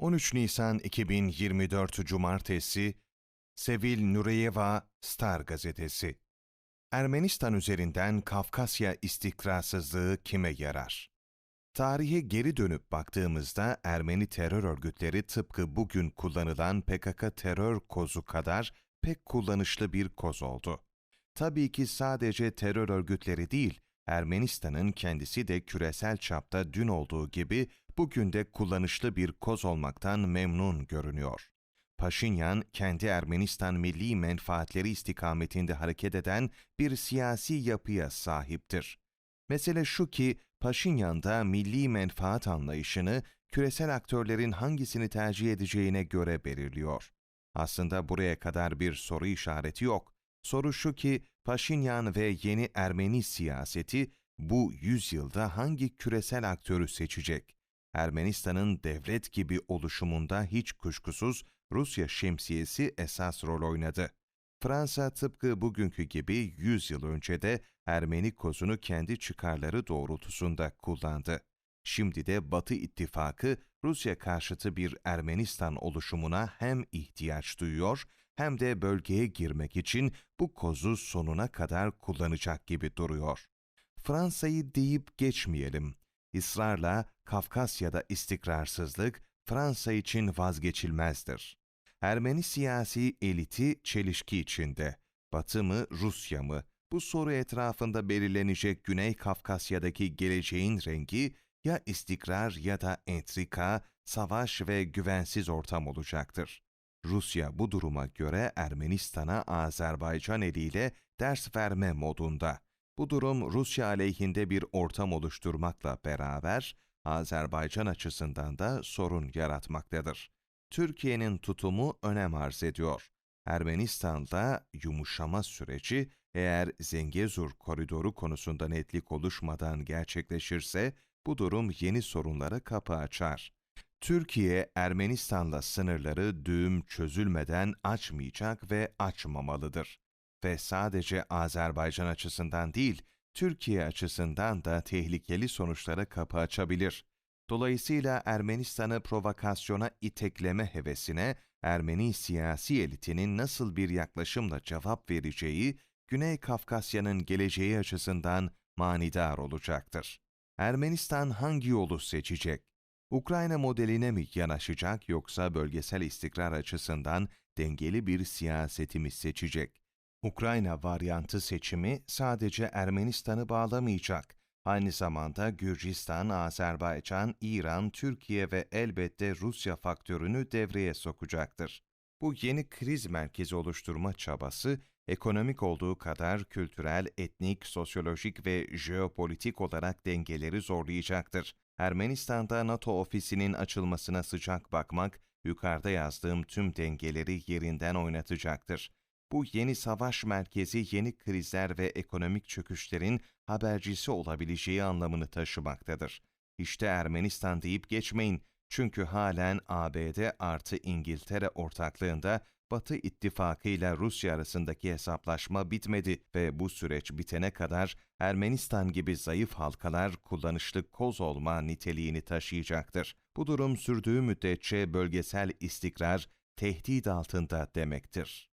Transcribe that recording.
13 Nisan 2024 Cumartesi Sevil Nureyeva Star Gazetesi Ermenistan üzerinden Kafkasya istikrarsızlığı kime yarar? Tarihe geri dönüp baktığımızda Ermeni terör örgütleri tıpkı bugün kullanılan PKK terör kozu kadar pek kullanışlı bir koz oldu. Tabii ki sadece terör örgütleri değil, Ermenistan'ın kendisi de küresel çapta dün olduğu gibi bugün de kullanışlı bir koz olmaktan memnun görünüyor. Paşinyan, kendi Ermenistan milli menfaatleri istikametinde hareket eden bir siyasi yapıya sahiptir. Mesele şu ki, Paşinyan'da milli menfaat anlayışını küresel aktörlerin hangisini tercih edeceğine göre belirliyor. Aslında buraya kadar bir soru işareti yok. Soru şu ki, Paşinyan ve yeni Ermeni siyaseti bu yüzyılda hangi küresel aktörü seçecek? Ermenistan'ın devlet gibi oluşumunda hiç kuşkusuz Rusya şemsiyesi esas rol oynadı. Fransa tıpkı bugünkü gibi 100 yıl önce de Ermeni kozunu kendi çıkarları doğrultusunda kullandı. Şimdi de Batı ittifakı Rusya karşıtı bir Ermenistan oluşumuna hem ihtiyaç duyuyor hem de bölgeye girmek için bu kozu sonuna kadar kullanacak gibi duruyor. Fransa'yı deyip geçmeyelim. İsrarla Kafkasya'da istikrarsızlık Fransa için vazgeçilmezdir. Ermeni siyasi eliti çelişki içinde. Batı mı, Rusya mı? Bu soru etrafında belirlenecek Güney Kafkasya'daki geleceğin rengi ya istikrar ya da entrika, savaş ve güvensiz ortam olacaktır. Rusya bu duruma göre Ermenistan'a Azerbaycan eliyle ders verme modunda. Bu durum Rusya aleyhinde bir ortam oluşturmakla beraber Azerbaycan açısından da sorun yaratmaktadır. Türkiye'nin tutumu önem arz ediyor. Ermenistan'da yumuşama süreci eğer Zengezur koridoru konusunda netlik oluşmadan gerçekleşirse bu durum yeni sorunlara kapı açar. Türkiye, Ermenistan'la sınırları düğüm çözülmeden açmayacak ve açmamalıdır. Ve sadece Azerbaycan açısından değil, Türkiye açısından da tehlikeli sonuçlara kapı açabilir. Dolayısıyla Ermenistan'ı provokasyona itekleme hevesine Ermeni siyasi elitinin nasıl bir yaklaşımla cevap vereceği, Güney Kafkasya'nın geleceği açısından manidar olacaktır. Ermenistan hangi yolu seçecek? Ukrayna modeline mi yanaşacak yoksa bölgesel istikrar açısından dengeli bir siyaseti mi seçecek? Ukrayna varyantı seçimi sadece Ermenistan'ı bağlamayacak. Aynı zamanda Gürcistan, Azerbaycan, İran, Türkiye ve elbette Rusya faktörünü devreye sokacaktır. Bu yeni kriz merkezi oluşturma çabası, ekonomik olduğu kadar kültürel, etnik, sosyolojik ve jeopolitik olarak dengeleri zorlayacaktır. Ermenistan'da NATO ofisinin açılmasına sıcak bakmak, yukarıda yazdığım tüm dengeleri yerinden oynatacaktır. Bu yeni savaş merkezi yeni krizler ve ekonomik çöküşlerin habercisi olabileceği anlamını taşımaktadır. İşte Ermenistan deyip geçmeyin çünkü halen ABD artı İngiltere ortaklığında Batı ittifakı ile Rusya arasındaki hesaplaşma bitmedi ve bu süreç bitene kadar Ermenistan gibi zayıf halkalar kullanışlı koz olma niteliğini taşıyacaktır. Bu durum sürdüğü müddetçe bölgesel istikrar tehdit altında demektir.